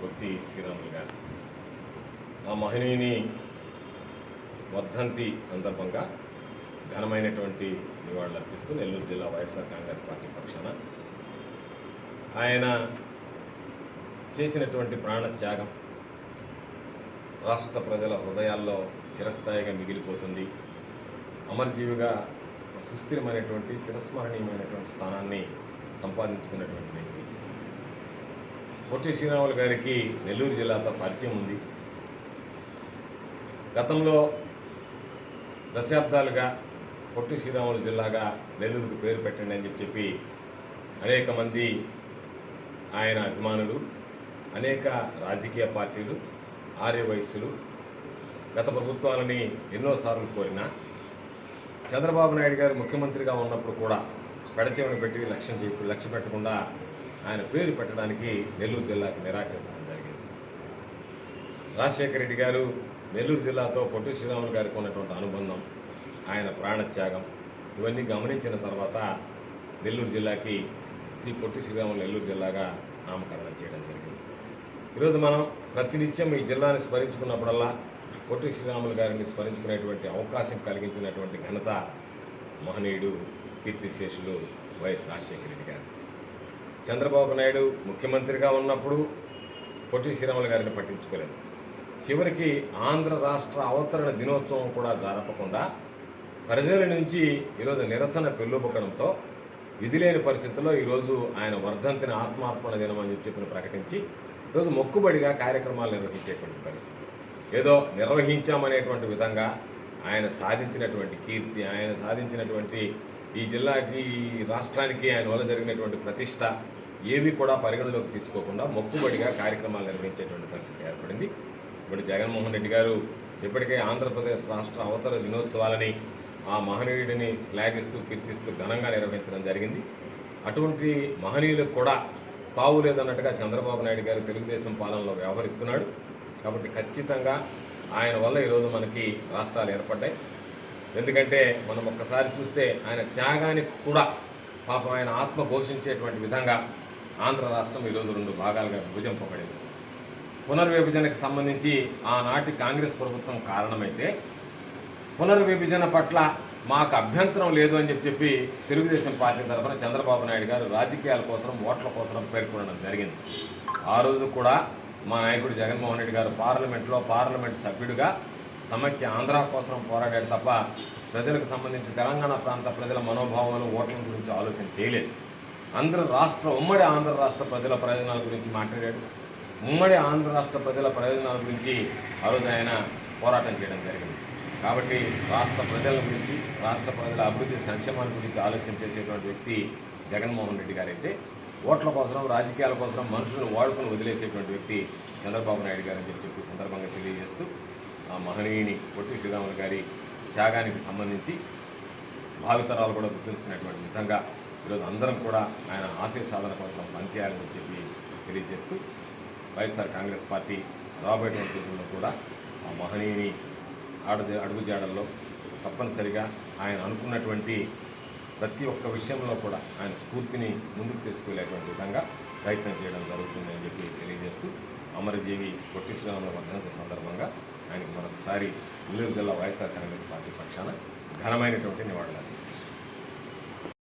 శ్రీరాములు గారు ఆ మహనీయుని వర్ధంతి సందర్భంగా ఘనమైనటువంటి నివాళులు అర్పిస్తూ నెల్లూరు జిల్లా వైఎస్ఆర్ కాంగ్రెస్ పార్టీ పక్షాన ఆయన చేసినటువంటి ప్రాణత్యాగం రాష్ట్ర ప్రజల హృదయాల్లో చిరస్థాయిగా మిగిలిపోతుంది. అమరజీవిగా సుస్థిరమైనటువంటి చిరస్మరణీయమైనటువంటి స్థానాన్ని సంపాదించుకున్నటువంటి వ్యక్తి. పొట్టి శ్రీరాములు గారికి నెల్లూరు జిల్లాతో పరిచయం ఉంది. గతంలో దశాబ్దాలుగా పొట్టి శ్రీరాములు జిల్లాగా నెల్లూరుకు పేరు పెట్టండి అని చెప్పి అనేక మంది ఆయన అభిమానులు అనేక రాజకీయ పార్టీలు ఆర్యవయస్సులు గత ప్రభుత్వాలని ఎన్నోసార్లు కోరిన చంద్రబాబు నాయుడు గారు ముఖ్యమంత్రిగా ఉన్నప్పుడు కూడా పెడచెవిని పెట్టి లక్ష్యం చెప్పి లక్ష్య పెట్టకుండా ఆయన పేరు పెట్టడానికి నెల్లూరు జిల్లాకు నిరాకరించడం జరిగింది. రాజశేఖర రెడ్డి గారు నెల్లూరు జిల్లాతో పొట్టి శ్రీరాములు గారికి ఉన్నటువంటి అనుబంధం ఆయన ప్రాణత్యాగం ఇవన్నీ గమనించిన తర్వాత నెల్లూరు జిల్లాకి శ్రీ పొట్టి శ్రీరాములు నెల్లూరు జిల్లాగా నామకరణం చేయడం జరిగింది. ఈరోజు మనం ప్రతినిత్యం ఈ జిల్లాని స్మరించుకున్నప్పుడల్లా పొట్టి శ్రీరాములు గారిని స్మరించుకునేటువంటి అవకాశం కలిగించినటువంటి ఘనత మహనీయుడు కీర్తిశేషులు వైఎస్ రాజశేఖర రెడ్డి గారు చంద్రబాబు నాయుడు ముఖ్యమంత్రిగా ఉన్నప్పుడు పొట్టి శ్రీరాములు గారిని పట్టించుకోలేదు. చివరికి ఆంధ్ర రాష్ట్ర అవతరణ దినోత్సవం కూడా జరపకుండా ప్రజల నుంచి ఈరోజు నిరసన పెళ్ళుబుకడంతో విధిలేని పరిస్థితుల్లో ఈరోజు ఆయన వర్ధంతిని ఆత్మార్పణ దినం అని చెప్పి ప్రకటించి ఈరోజు మొక్కుబడిగా కార్యక్రమాలు నిర్వహించేటువంటి పరిస్థితి. ఏదో నిర్వహించామనేటువంటి విధంగా ఆయన సాధించినటువంటి కీర్తి ఆయన సాధించినటువంటి ఈ జిల్లాకి ఈ రాష్ట్రానికి ఆయన వల్ల జరిగినటువంటి ప్రతిష్ట ఏవి కూడా పరిగణలోకి తీసుకోకుండా మొక్కుబడిగా కార్యక్రమాలు నిర్వహించేటువంటి పరిస్థితి ఏర్పడింది. ఇప్పుడు జగన్మోహన్ రెడ్డి గారు ఇప్పటికే ఆంధ్రప్రదేశ్ రాష్ట్ర అవతర దినోత్సవాలని ఆ మహనీయుడిని శ్లాఘిస్తూ కీర్తిస్తూ ఘనంగా నిర్వహించడం జరిగింది. అటువంటి మహనీయులకు కూడా తావు లేదన్నట్టుగా చంద్రబాబు నాయుడు గారు తెలుగుదేశం పాలనలో వ్యవహరిస్తున్నాడు. కాబట్టి ఖచ్చితంగా ఆయన వల్ల ఈరోజు మనకి రాష్ట్రాలు ఏర్పడ్డాయి. ఎందుకంటే మనం ఒక్కసారి చూస్తే ఆయన త్యాగానికి కూడా పాపం ఆయన ఆత్మ ఘోషించేటువంటి విధంగా ఆంధ్ర రాష్ట్రం ఈరోజు రెండు భాగాలుగా విభజింపబడింది. పునర్విభజనకు సంబంధించి ఆనాటి కాంగ్రెస్ ప్రభుత్వం కారణమైతే పునర్విభజన పట్ల మాకు అభ్యంతరం లేదు అని చెప్పి చెప్పి తెలుగుదేశం పార్టీ తరఫున చంద్రబాబు నాయుడు గారు రాజకీయాల కోసం ఓట్ల కోసం పేర్కొనడం జరిగింది. ఆ రోజు కూడా మా నాయకుడు జగన్మోహన్ రెడ్డి గారు పార్లమెంట్లో పార్లమెంట్ సభ్యుడిగా సమైక్య ఆంధ్ర కోసం పోరాడాడు తప్ప ప్రజలకు సంబంధించి తెలంగాణ ప్రాంత ప్రజల మనోభావాలు ఓట్ల గురించి ఆలోచన చేయలేదు. ఆంధ్ర రాష్ట్ర ఉమ్మడి ఆంధ్ర రాష్ట్ర ప్రజల ప్రయోజనాల గురించి మాట్లాడాడు. ఉమ్మడి ఆంధ్ర రాష్ట్ర ప్రజల ప్రయోజనాల గురించి ఆ రోజు ఆయన పోరాటం చేయడం జరిగింది. కాబట్టి రాష్ట్ర ప్రజల గురించి రాష్ట్ర ప్రజల అభివృద్ధి సంక్షేమాల గురించి ఆలోచన చేసేటువంటి వ్యక్తి జగన్మోహన్ రెడ్డి గారైతే ఓట్ల కోసం రాజకీయాల కోసం మనుషులను వాడుకొని వదిలేసేటువంటి వ్యక్తి చంద్రబాబు నాయుడు గారు అని చెప్పి సందర్భంగా తెలియజేస్తూ ఆ మహనీయుని పొట్టి శ్రీరాములు గారి త్యాగానికి సంబంధించి భావితరాలు కూడా గుర్తుంచుకునేటువంటి విధంగా ఈరోజు అందరం కూడా ఆయన ఆశయ సాధన కోసం పనిచేయాలని చెప్పి తెలియజేస్తూ వైఎస్ఆర్ కాంగ్రెస్ పార్టీ రాబోయేటువంటి రోజుల్లో కూడా ఆ మహనీయుని అడుగు అడుగుజాడల్లో తప్పనిసరిగా ఆయన అనుకున్నటువంటి ప్రతి ఒక్క విషయంలో కూడా ఆయన స్ఫూర్తిని ముందుకు తీసుకువెళ్ళేటువంటి విధంగా ప్రయత్నం చేయడం జరుగుతుందని చెప్పి తెలియజేస్తూ అమరజీవి పొట్టి శ్రీరాముల వర్ధంతి సందర్భంగా ఆయనకు మరొకసారి నెల్లూరు జిల్లా వైఎస్ఆర్ కాంగ్రెస్ పార్టీ పక్షాన ఘనమైనటువంటి నివాళులు అందిస్తుంది